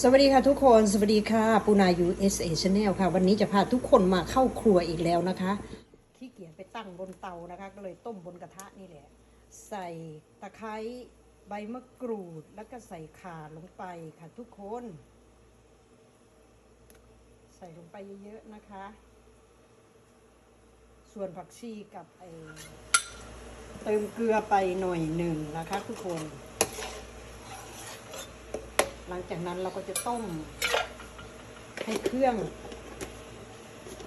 สวัสดีค่ะทุกคน สวัสดีค่ะปูนา USA Channel ค่ะ วันนี้จะพาทุกคนมาเข้าครัวอีกแล้วนะคะขี้เกียจไปตั้งบนเตานะคะ ก็เลยต้มบนกระทะนี่แหละ ใส่ตะไคร้ใบมะกรูดแล้วก็ใส่ข่าลงไปค่ะทุกคน ใส่ลงไปเยอะๆนะคะ ส่วนผักชีกับไอเติมเกลือไปหน่อยหนึ่งนะคะ ทุกคน หลังจากนั้นเราก็จะต้ม ให้เครื่อง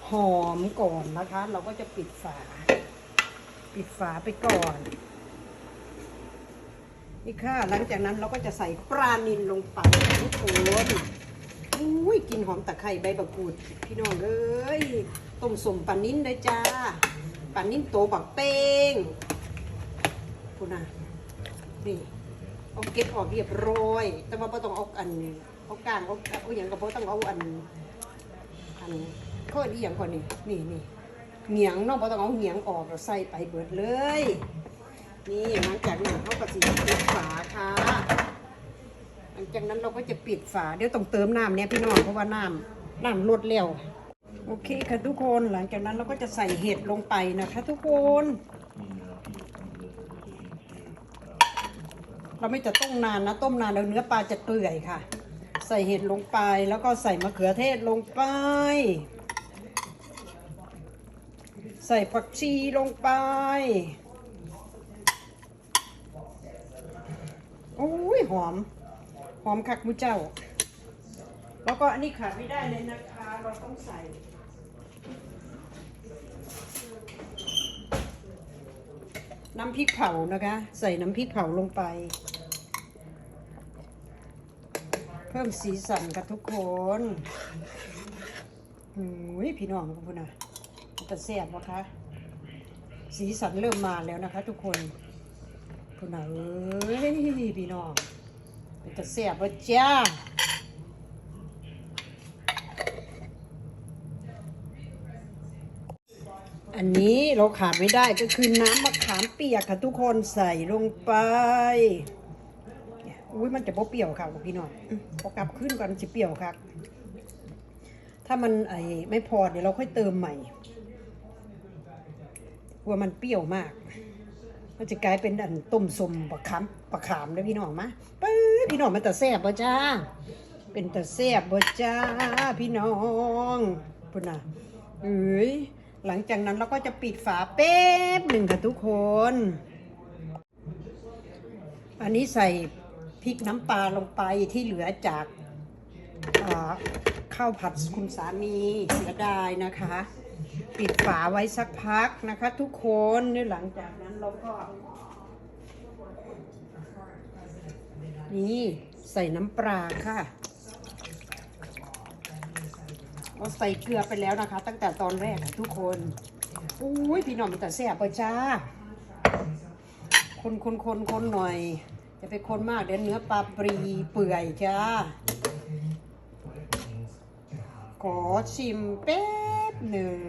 หอมก่อนนะคะ เราก็จะปิดฝา ปิดฝาไปก่อนนี่ค่ะ หลังจากนั้นเราก็จะใส่ปลานิลลงไปทุกคนอุ้ยกินหอมตะไคร้ใบบักกูด พี่น้องเอ้ยต้มสมปลานิ้นเลยจ้าปลานิ้นโตบักเป้งคุณน่ะนี่ เอาเก็บออกเรียบร้อย แต่ว่าไม่ต้องเอาอันเอากลางเอาเอาอย่างก็บ่ต้องเอาอันอันเขาอันนี้อย่างก่อนนี่นี่นี่เหนียงเนาะบ่ต้องเอาเหนียงออกเราใส่ไปเบิดเลย นี่หลังจากนั้นเขาก็สิปิดฝาค่ะหลังจากนั้นเราก็จะปิดฝาเดี๋ยวต้องเติมน้ำเนี่ยพี่น้องเพราะว่าน้ำน้ำลดแล้วโอเคค่ะทุกคนหลังจากนั้นเราก็จะใส่เห็ดลงไปนะคะ ทุกคน เราไม่จะต้มนานนะ ต้มนานแล้วเนื้อปลาจะเปื่อยค่ะ ใส่เห็ดลงไปแล้วก็ใส่มะเขือเทศลงไป ใส่ผักชีลงไปโอ้ยหอม หอมคักมุเจ้า แล้วก็อันนี้ขาดไม่ได้เลยนะคะ เราต้องใส่ น้ำพริกเผานะคะ ใส่น้ำพริกเผาลงไป เพิ่มสีสันกับทุกคนหูยพี่น้องคุณนะจะแซ่บนะคะ สีสันเริ่มมาแล้วนะคะ ทุกคนคุณนะเอ้ยพี่น้องมันจะแซ่บวจ้า อันนี้เราขาดไม่ได้ก็คือน้ำมะขามเปียกค่ะทุกคนใส่ลงไป อุ้ยมันจะเปรี้ยวค่ะพี่น้องพอกลับขึ้นก่อนจะเปรี้ยวครับถ้ามันไอไม่พอเดี๋ยวเราค่อยเติมใหม่กลัวมันเปรี้ยวมากมันจะกลายเป็นอันต้มสมปลาขามปลาขามเลยพี่น้องมะปื๊ดพี่น้องมันแต่แซ่บบ่จ้า เป็นแต่แซ่บบ่จ้า พี่น้องพุ่นน่ะเอ้ย หลังจากนั้นเราก็จะปิดฝาเป๊บหนึ่งค่ะทุกคน อันนี้ใส่พริกน้ำปลาลงไปที่เหลือจากข้าวผัดคุณสามีเสียดายนะคะ ปิดฝาไว้สักพักนะคะ ทุกคนนี่หลังจากนั้นเราก็ นี่ใส่น้ำปลาค่ะ เราใส่เกลือไปแล้วนะคะ ตั้งแต่ตอนแรกทุกคนอุ้ยพี่น้องมันแต่แซ่บไปจ้า คนคนคนคนหน่อยจะไปคนมากเดี๋ยวเนื้อปลาปรีเปื่อยจ้า ขอชิมแป๊บหนึ่ง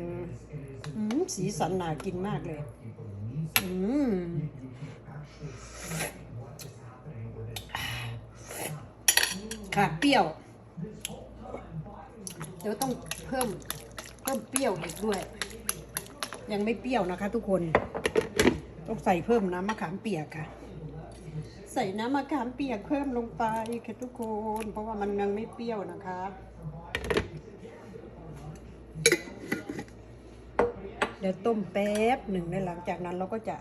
อืมสีสันน่ากินมากเลย อืมขาดเปรี้ยว เดี๋ยวต้องเพิ่มเพิ่มเปรี้ยวอีกด้วย ยังไม่เปรี้ยวนะคะ ทุกคน ต้องใส่เพิ่มน้ำมะขามเปียกค่ะ ใส่น้ำมะขามเปียกเพิ่มลงไปค่ะทุกคน เพราะว่ามันยังไม่เปรี้ยวนะคะเดี๋ยวต้มแป๊บหนึ่งในหลังจากนั้นเราก็จะ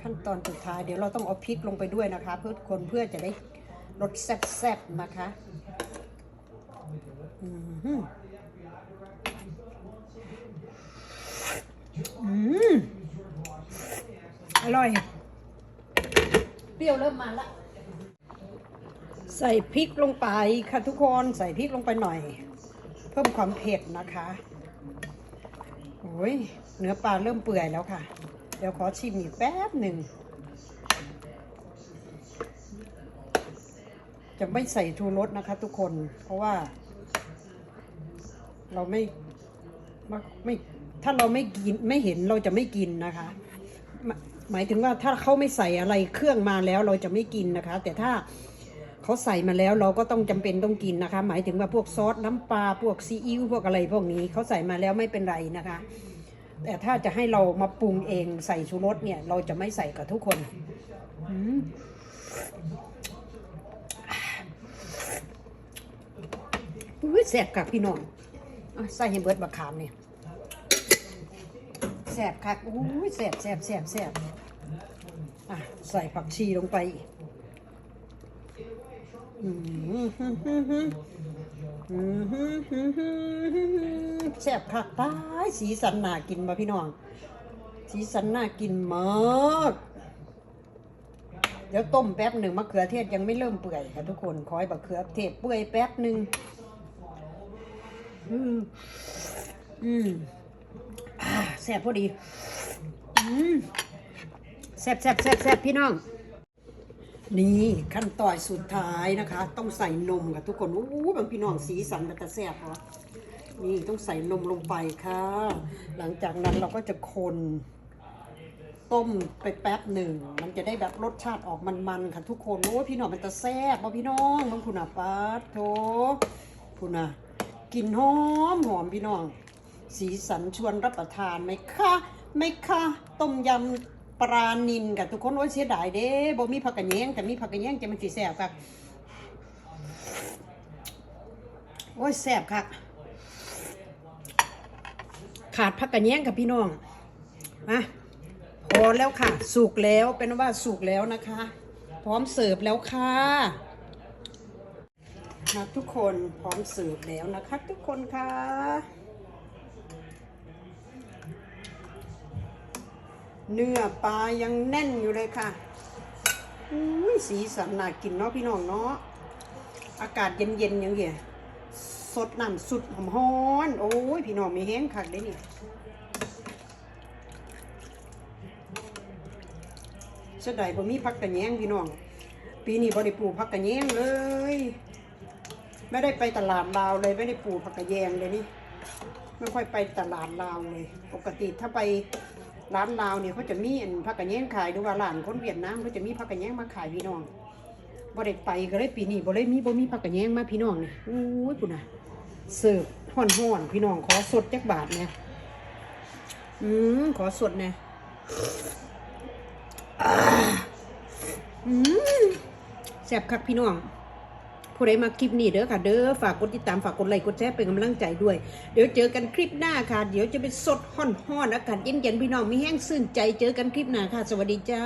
ขั้นตอนสุดท้ายเดี๋ยวเราต้องเอาพริกลงไปด้วยนะคะ เพื่อคนเพื่อจะได้ รสแซ่บๆนะคะอืมอืมอร่อย เปรี้ยวเริ่มมาละใส่พริกลงไปค่ะทุกคนใส่พริกลงไปหน่อย เพิ่มความเผ็ดนะคะโอ้ยเนื้อปลาเริ่มเปื่อยแล้วค่ะ เดี๋ยวขอชิมอีกแป๊บหนึ่ง จะไม่ใส่ทูรสนะคะ ทุกคน เพราะว่า เราไม่ไม่ไม่ ถ้าเราไม่กินไม่เห็นเราจะไม่กินนะคะ หมายถึงว่าถ้าเขาไม่ใส่อะไรเครื่องมาแล้วเราจะไม่กินนะคะ แต่ถ้าเขาใส่มาแล้วเราก็ต้องจำเป็นต้องกินนะคะ หมายถึงว่าพวกซอสน้ำปลาพวกซีอิ๊วพวกอะไรพวกนี้เขาใส่มาแล้วไม่เป็นไรนะคะ แต่ถ้าจะให้เรามาปรุงเองใส่ชูรสเนี่ย เราจะไม่ใส่กับทุกคนอืมอุ้ย แสบกับพี่น้องใส่ให้เบิดบักขามเนี่ยแสบคักอู้ยแสบแสบแสบแสบอะใส่ผักชีลงไปอีกอืมฮึ่มฮึ่มฮึ่มอืมฮึ่มฮึ่มฮึ่มฮึ่มแสบคักตายสีสันน่ากินมาพี่น้อง สีสันน่ากินมากเดี๋ยวต้มแป๊บหนึ่งมะเขือเทศยังไม่เริ่มเปื่อยค่ะทุกคน คอยมะเขือเทศเปื่อยแป๊บหนึ่ง อืมอืมแซ่บพอดี อืมแซ่บแซ่บแซ่บแซ่บพี่น้อง นี่ขั้นตอนสุดท้ายนะคะ ต้องใส่นมค่ะทุกคนอู้บางพี่น้องสีสันมันจะแซ่บเหรอนี่ต้องใส่นมลงไปค่ะ หลังจากนั้นเราก็จะคนต้มไปแป๊บหนึ่ง มันจะได้แบบรสชาติออกมันๆค่ะทุกคน โอ้พี่น้องมันจะแซ่บป่ะพี่น้องบางคุณอะป้าดโถคุณอะ กลิ่นหอมหอมพี่น้อง สีสันชวนรับประทานไหมคะไหมคะต้มยำปลานินกับทุกคนโอ้ยเสียดายเด้บ่มีผักกระแยงแต่มีผักกระแยงจะมันสีแซ่บค่ะโอ้ยแซ่บค่ะขาดผักกระแยงกับพี่น้องมาพอแล้วค่ะ สุกแล้วเป็นว่าสุกแล้วนะคะ พร้อมเสิร์ฟแล้วค่ะ มาทุกคนพร้อมเสิร์ฟแล้วนะคะทุกคนค่ะ เนื้อปลายังแน่นอยู่เลยค่ะอุ้ยสีสันน่ากินเนาะพี่น้องเนาะอากาศเย็นๆอย่างเงี้ยสดน้ำสุดหอมฮ้อนโอ้ยพี่น้องมีแห้งคักได้นี่ยเสดายบ่มีพักกระแยงพี่น้อง ปีนี้บ่ได้ปลูกพักกระแยงเลย ไม่ได้ไปตลาดลาวเลยไม่ได้ปลูกผักกระแยงเลยนี่ไม่ค่อยไปตลาดลาวเลย ปกติถ้าไปร้านลาวเนี่ยเขาจะมีอันผักกระแยงขายหรือว่าร้านคนเวียดนามเขาจะมีผักกระแยงมาขายพี่น้องบ่ได้ไปก็เลยปีนี้บ่เลยมีบ่มีผักกระแยงมาพี่น้องนี่อู้ยปุ่นนะเสิร์ฟห่อนๆพี่น้องขอสดจักบาทเนี่ยอืมขอสดเนี่ยอืมแซ่บคักพี่น้อง ผู้ใดมาคลิปนี้เด้อค่ะเด้อฝากกดติดตามฝากกดไลค์กดแชร์เป็นกำลังใจด้วย เดี๋ยวเจอกันคลิปหน้าค่ะ เดี๋ยวจะไปสดห่อนๆอากาศเย็นๆพี่น้องมีแห้งซื่นใจเจอกันคลิปหน้าค่ะ สวัสดีจ้า